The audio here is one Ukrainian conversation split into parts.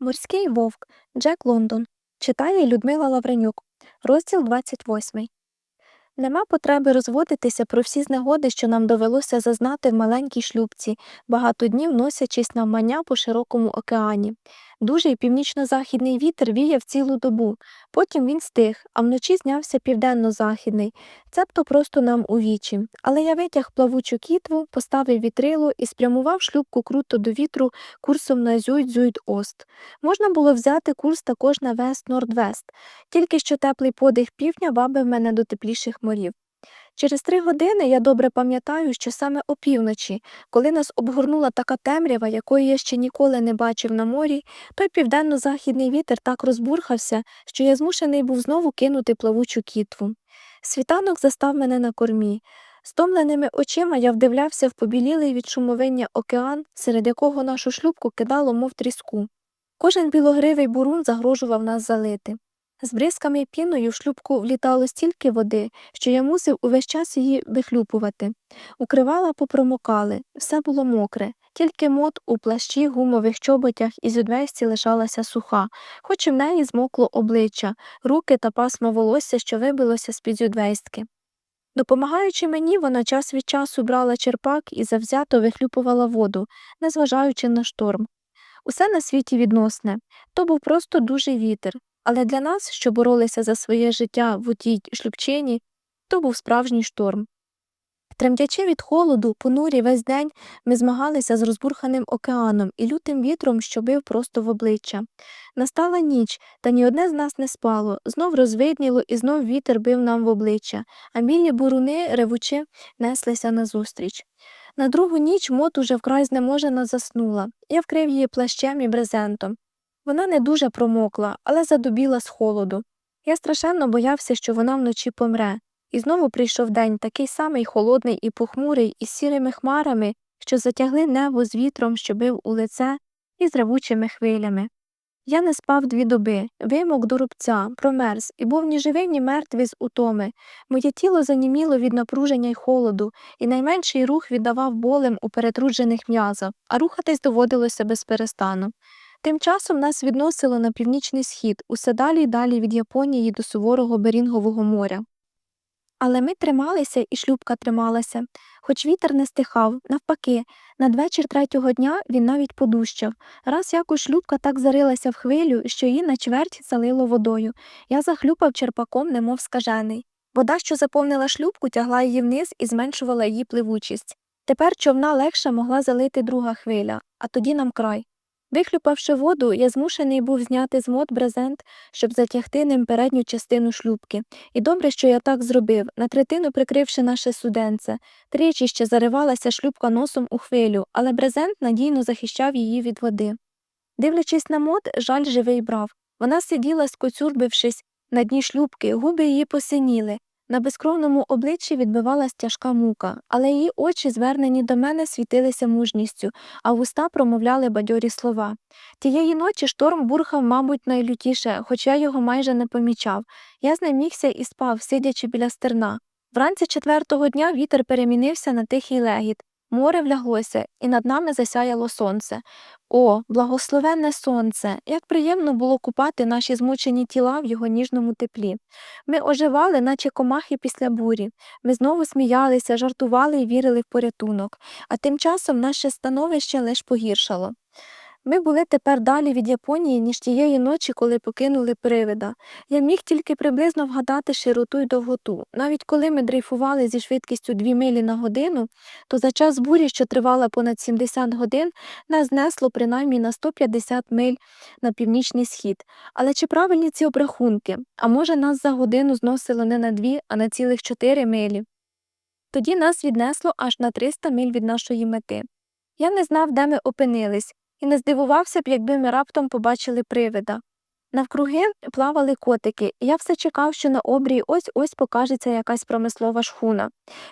Морський вовк Джек Лондон читає Людмила Лавренюк. Розділ 28. Нема потреби розводитися про всі знегоди, що нам довелося зазнати в маленькій шлюбці, багато днів носячись навмання по широкому океані. Дужий північно-західний вітер віяв цілу добу, потім він стих, а вночі знявся південно-західний, цебто просто нам у вічі. Але я витяг плавучу кітву, поставив вітрило і спрямував шлюбку круто до вітру курсом на зюйд-зюйд-ост. Можна було взяти курс також на вест-норд-вест, тільки що теплий подих півдня вабив мене до тепліших морів. Через три години я добре пам'ятаю, що саме опівночі, коли нас обгорнула така темрява, якої я ще ніколи не бачив на морі, той південно-західний вітер так розбурхався, що я змушений був знову кинути плавучу кітву. Світанок застав мене на кормі. Стомленими очима я вдивлявся в побілілий від шумовиння океан, серед якого нашу шлюбку кидало, мов тріску. Кожен білогривий бурун загрожував нас залити. З бризками піною в шлюбку влітало стільки води, що я мусив увесь час її вихлюпувати. Укривала попромокали, все було мокре, тільки мот у плащі, гумових чоботях і зюдвесті лишалася суха, хоч і в неї змокло обличчя, руки та пасмо волосся, що вибилося з-під зюдвестки. Допомагаючи мені, вона час від часу брала черпак і завзято вихлюпувала воду, незважаючи на шторм. Усе на світі відносне, то був просто дужий вітер, але для нас, що боролися за своє життя в отій шлюбчині, то був справжній шторм. Тремтячи від холоду, понурі весь день ми змагалися з розбурханим океаном і лютим вітром, що бив просто в обличчя. Настала ніч, та ні одне з нас не спало, знов розвидніло і знов вітер бив нам в обличчя, а мільні буруни, ревучи, неслися назустріч. На другу ніч мот уже вкрай знеможена заснула. Я вкрив її плащем і брезентом. Вона не дуже промокла, але задубіла з холоду. Я страшенно боявся, що вона вночі помре. І знову прийшов день такий самий холодний і похмурий, із сірими хмарами, що затягли небо з вітром, що бив у лице, і з ревучими хвилями. Я не спав дві доби, вимок до рубця, промерз, і був ні живий, ні мертвий з утоми. Моє тіло заніміло від напруження й холоду, і найменший рух віддавав болем у перетруджених м'язах, а рухатись доводилося без перестану. Тим часом нас відносило на північний схід, усе далі й далі від Японії до суворого Берінгового моря. Але ми трималися, і шлюбка трималася, хоч вітер не стихав, навпаки, надвечір третього дня він навіть подущав. Раз якось шлюбка так зарилася в хвилю, що її на чверть залило водою. Я захлюпав черпаком, немов скажений. Вода, що заповнила шлюбку, тягла її вниз і зменшувала її пливучість. Тепер човна легше могла залити друга хвиля, а тоді нам край. Вихлюпавши воду, я змушений був зняти з мод брезент, щоб затягти ним передню частину шлюбки. І добре, що я так зробив, на третину прикривши наше суденце. Тричі ще заривалася шлюбка носом у хвилю, але брезент надійно захищав її від води. Дивлячись на мод, жаль живий брав. Вона сиділа, скоцюрбившись на дні шлюбки, губи її посиніли. На безкровному обличчі відбивалась тяжка мука, але її очі, звернені до мене, світилися мужністю, а вуста промовляли бадьорі слова. Тієї ночі шторм бурхав, мабуть, найлютіше, хоча я його майже не помічав. Я знемігся і спав, сидячи біля стерна. Вранці четвертого дня вітер перемінився на тихий легіт. Море вляглося, і над нами засяяло сонце. О, благословенне сонце! Як приємно було купати наші змучені тіла в його ніжному теплі. Ми оживали, наче комахи після бурі. Ми знову сміялися, жартували і вірили в порятунок, а тим часом наше становище лише погіршало. Ми були тепер далі від Японії, ніж тієї ночі, коли покинули привида. Я міг тільки приблизно вгадати широту й довготу. Навіть коли ми дрейфували зі швидкістю 2 милі на годину, то за час бурі, що тривала понад 70 годин, нас знесло принаймні на 150 миль на північний схід. Але чи правильні ці обрахунки? А може, нас за годину зносило не на 2, а на цілих 4 милі? Тоді нас віднесло аж на 300 миль від нашої мети. Я не знав, де ми опинились, і не здивувався б, якби ми раптом побачили привида. Навкруги плавали котики, і я все чекав, що на обрії ось ось покажеться якась промислова шхуна.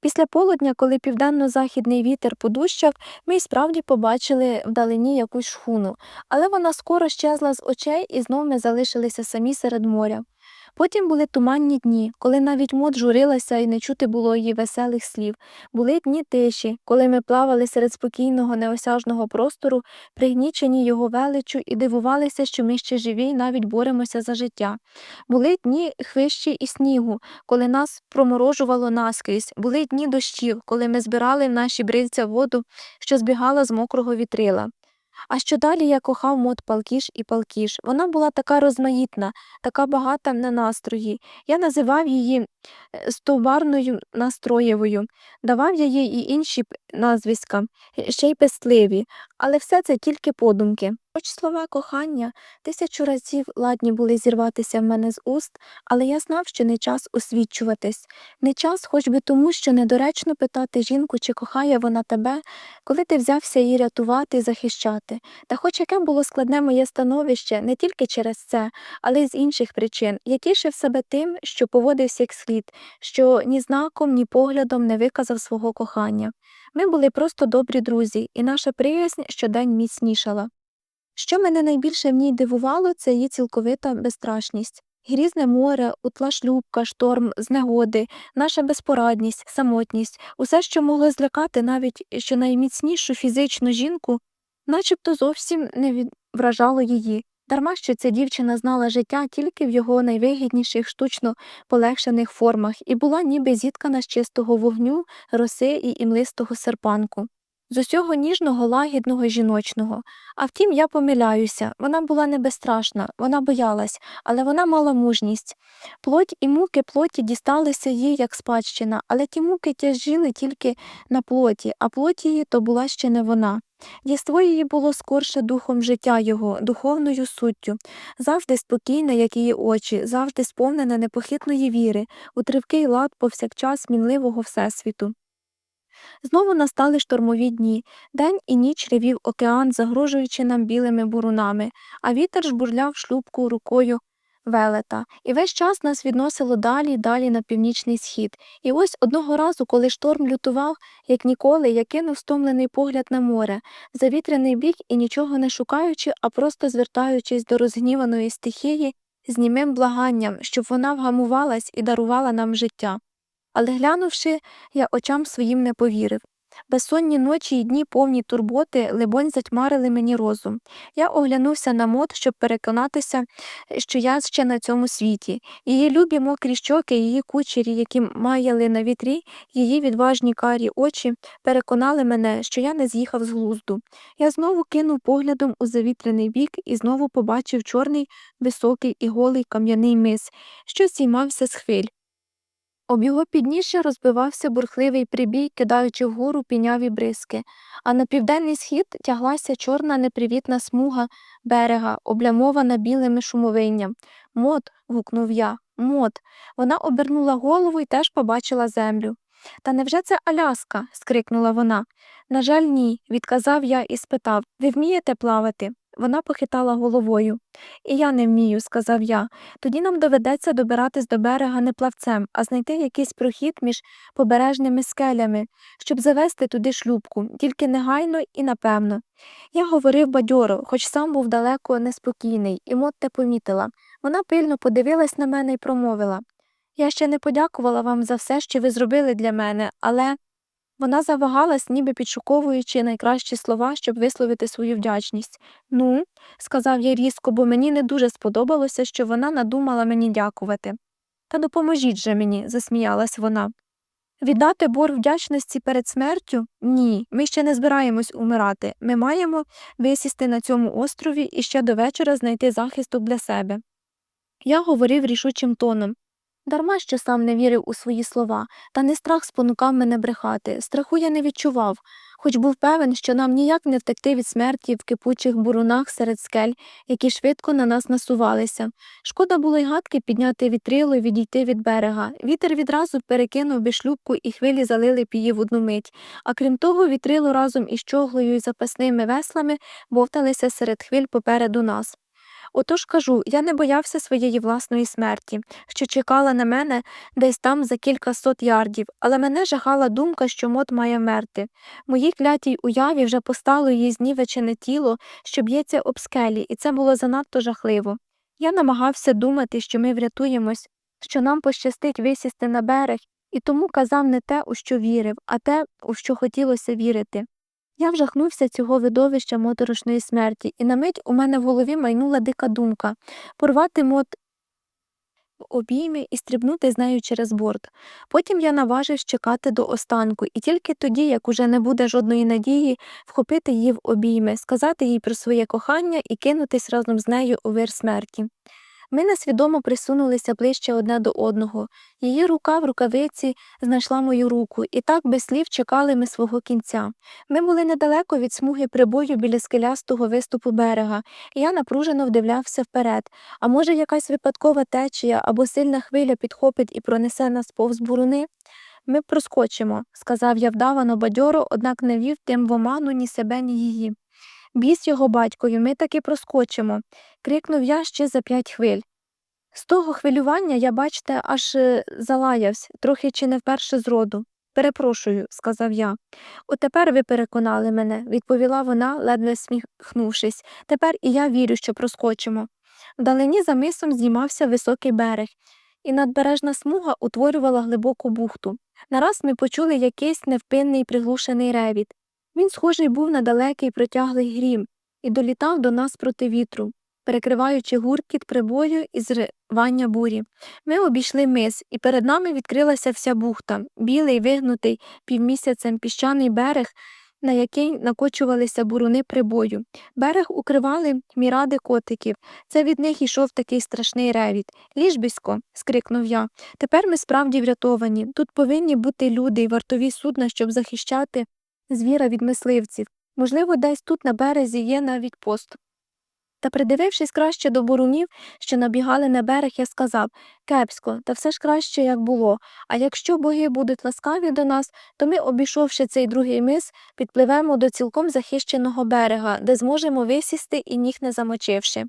Після полудня, коли південно-західний вітер подущав, ми й справді побачили вдалині якусь шхуну, але вона скоро щезла з очей, і знов ми залишилися самі серед моря. Потім були туманні дні, коли навіть мод журилася і не чути було її веселих слів. Були дні тиші, коли ми плавали серед спокійного неосяжного простору, пригнічені його величчю і дивувалися, що ми ще живі і навіть боремося за життя. Були дні хвищі і снігу, коли нас проморожувало наскрізь, були дні дощів, коли ми збирали в наші брильця воду, що збігала з мокрого вітрила. А що далі я кохав мод палкіш і палкіш. Вона була така розмаїтна, така багата на настрої. Я називав її стоварною стовбарною настроєвою, давав я їй і інші назвиська, е, ще й пестливі, але все це тільки подумки. Хоч слова кохання тисячу разів ладні були зірватися в мене з уст, але я знав, що не час освічуватись, не час хоч би тому, що недоречно питати жінку, чи кохає вона тебе, коли ти взявся її рятувати і захищати. Та хоч яке було складне моє становище не тільки через це, але й з інших причин, я тішив себе тим, що поводився як слід, що ні знаком, ні поглядом не виказав свого кохання. Ми були просто добрі друзі, і наша приязнь щодень міцнішала. Що мене найбільше в ній дивувало, це її цілковита безстрашність. Грізне море, утла шлюбка, шторм, знегоди, наша безпорадність, самотність, усе, що могло злякати навіть щонайміцнішу фізичну жінку, начебто зовсім не вражало її. Дарма що ця дівчина знала життя тільки в його найвигідніших штучно полегшених формах і була ніби зіткана з чистого вогню, роси і імлистого серпанку. З усього ніжного, лагідного, жіночного. А втім, я помиляюся, вона була не безстрашна, вона боялась, але вона мала мужність. Плоть і муки плоті дісталися їй як спадщина, але ті муки тяжіли тільки на плоті, а плоті її то була ще не вона. Дійство її було скорше духом життя його, духовною суттю, завжди спокійне, як її очі, завжди сповнене непохитної віри, у тривкий лад повсякчас мінливого всесвіту. Знову настали штормові дні. День і ніч ревів океан, загрожуючи нам білими бурунами, а вітер жбурляв шлюбку рукою велета. І весь час нас відносило далі й далі на північний схід. І ось одного разу, коли шторм лютував, як ніколи, я кинув стомлений погляд на море, завітряний бік і нічого не шукаючи, а просто звертаючись до розгніваної стихії з німим благанням, щоб вона вгамувалась і дарувала нам життя. Але глянувши, я очам своїм не повірив. Безсонні ночі й дні повні турботи, либонь, затьмарили мені розум. Я оглянувся на мод, щоб переконатися, що я ще на цьому світі. Її любі мокрі щоки, її кучері, які маяли на вітрі, її відважні карі очі переконали мене, що я не з'їхав з глузду. Я знову кинув поглядом у завітряний бік і знову побачив чорний, високий і голий кам'яний мис, що зіймався з хвиль. Об його підніжжя розбивався бурхливий прибій, кидаючи вгору піняві бризки, а на південний схід тяглася чорна непривітна смуга берега, облямована білими шумовинням. Мод. гукнув я. Мод. Вона обернула голову і теж побачила землю. Та невже це Аляска? скрикнула вона. На жаль, ні, відказав я і спитав Ви вмієте плавати? Вона похитала головою. І я не вмію, сказав я. Тоді нам доведеться добиратись до берега не плавцем, а знайти якийсь прохід між побережними скелями, щоб завести туди шлюбку, тільки негайно і напевно. Я говорив бадьоро, хоч сам був далеко неспокійний, і Мотте помітила. Вона пильно подивилась на мене і промовила Я ще не подякувала вам за все, що ви зробили для мене, але. Вона завагалась, ніби підшуковуючи найкращі слова, щоб висловити свою вдячність. Ну, сказав я різко, бо мені не дуже сподобалося, що вона надумала мені дякувати. Та допоможіть же мені, засміялась вона. Віддати борг вдячності перед смертю? Ні, ми ще не збираємось умирати. Ми маємо висісти на цьому острові і ще до вечора знайти захисток для себе. Я говорив рішучим тоном. Дарма що сам не вірив у свої слова, та не страх спонукав мене брехати. Страху я не відчував, хоч був певен, що нам ніяк не втекти від смерті в кипучих бурунах серед скель, які швидко на нас насувалися. Шкода було й гадки підняти вітрило і відійти від берега. Вітер відразу перекинув би шлюбку, і хвилі залили б її в одну мить. А крім того, вітрило разом із чоглою і запасними веслами бовталися серед хвиль попереду нас. Отож кажу, я не боявся своєї власної смерті, що чекала на мене десь там за кілька сот ярдів, але мене жахала думка, що мот має мерти. Моїй клятій уяві вже постало її знівечене тіло, що б'ється об скелі, і це було занадто жахливо. Я намагався думати, що ми врятуємось, що нам пощастить висісти на берег, і тому казав не те, у що вірив, а те, у що хотілося вірити. Я вжахнувся цього видовища моторошної смерті, і на мить у мене в голові майнула дика думка порвати мот в обійми і стрибнути з нею через борт. Потім я наважився чекати до останку, і тільки тоді, як уже не буде жодної надії, вхопити її в обійми, сказати їй про своє кохання і кинутись разом з нею у вир смерті. Ми несвідомо присунулися ближче одне до одного. Її рука в рукавиці знайшла мою руку, і так без слів чекали ми свого кінця. Ми були недалеко від смуги прибою біля скелястого виступу берега, і я напружено вдивлявся вперед. А може, якась випадкова течія або сильна хвиля підхопить і пронесе нас повз буруни? Ми проскочимо, сказав я вдавано бадьоро, однак не вів тим в оману ні себе, ні її. Біс його батькові, ми таки проскочимо, крикнув я ще за п'ять хвиль. З того хвилювання я, бачте, аж е, залаявся, трохи чи не вперше зроду. Перепрошую, сказав я. Отепер ви переконали мене, відповіла вона, ледве сміхнувшись. Тепер і я вірю, що проскочимо. Вдалині за мисом здіймався високий берег, і надбережна смуга утворювала глибоку бухту. Нараз ми почули якийсь невпинний приглушений ревіт. Він схожий був на далекий протяглий грім і долітав до нас проти вітру, перекриваючи гуркіт прибою і зривання бурі. Ми обійшли мис, і перед нами відкрилася вся бухта, білий, вигнутий півмісяцем піщаний берег, на який накочувалися буруни прибою. Берег укривали міради котиків. Це від них йшов такий страшний ревіт. Ліжбисько, скрикнув я. Тепер ми справді врятовані. Тут повинні бути люди й вартові судна, щоб захищати звіра від мисливців. Можливо, десь тут на березі є навіть пост. Та, придивившись краще до бурунів, що набігали на берег, я сказав Кепсько, та все ж краще, як було. А якщо боги будуть ласкаві до нас, то ми, обійшовши цей другий мис, підпливемо до цілком захищеного берега, де зможемо висісти і ніг не замочивши.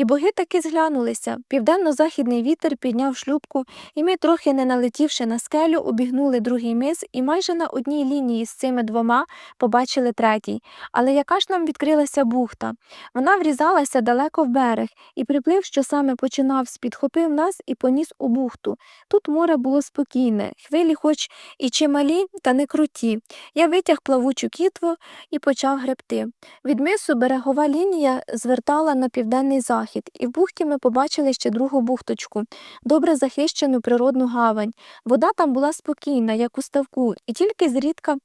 І боги таки зглянулися. Південно-західний вітер підняв шлюбку, і ми, трохи не налетівши на скелю, обігнули другий мис і майже на одній лінії з цими двома побачили третій. Але яка ж нам відкрилася бухта? Вона врізалася далеко в берег, і приплив, що саме починався, підхопив нас і поніс у бухту. Тут море було спокійне, хвилі, хоч і чималі, та не круті. Я витяг плавучу кітву і почав гребти. Від мису берегова лінія звертала на південний захід захід, і в бухті ми побачили ще другу бухточку, добре захищену природну гавань. Вода там була спокійна, як у ставку, і тільки зрідка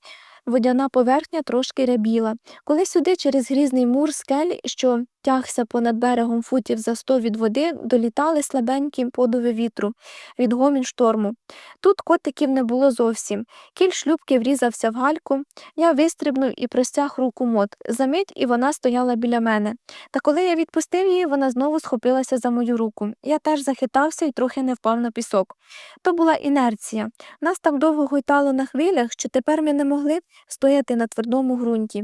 водяна поверхня трошки рябіла. Коли сюди через грізний мур скель, що тягся понад берегом футів за сто від води, долітали слабенькі подови вітру від гомін шторму. Тут котиків не було зовсім. Кіль шлюбки врізався в гальку. Я вистрибнув і простяг руку мот. Замить і вона стояла біля мене. Та коли я відпустив її, вона знову схопилася за мою руку. Я теж захитався і трохи не впав на пісок. То була інерція. Нас так довго гойтало на хвилях, що тепер ми не могли стояти на твердому ґрунті.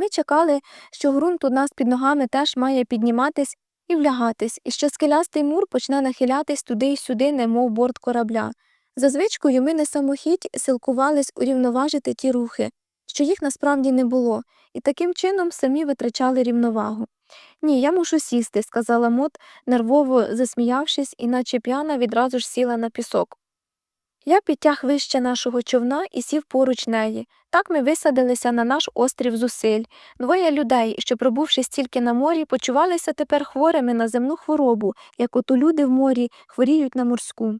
Ми чекали, що ґрунт у нас під ногами теж має підніматись і влягатись, і що скелястий мур почне нахилятись туди й сюди, немов борт корабля. За звичкою ми не самохідь силкувались урівноважити ті рухи, що їх насправді не було, і таким чином самі витрачали рівновагу. Ні, я мушу сісти, сказала Мот, нервово засміявшись, і наче п'яна відразу ж сіла на пісок. Я підтяг вище нашого човна і сів поруч неї. Так ми висадилися на наш острів зусиль. Двоє людей, що пробувши стільки на морі, почувалися тепер хворими на земну хворобу, як ото люди в морі хворіють на морську.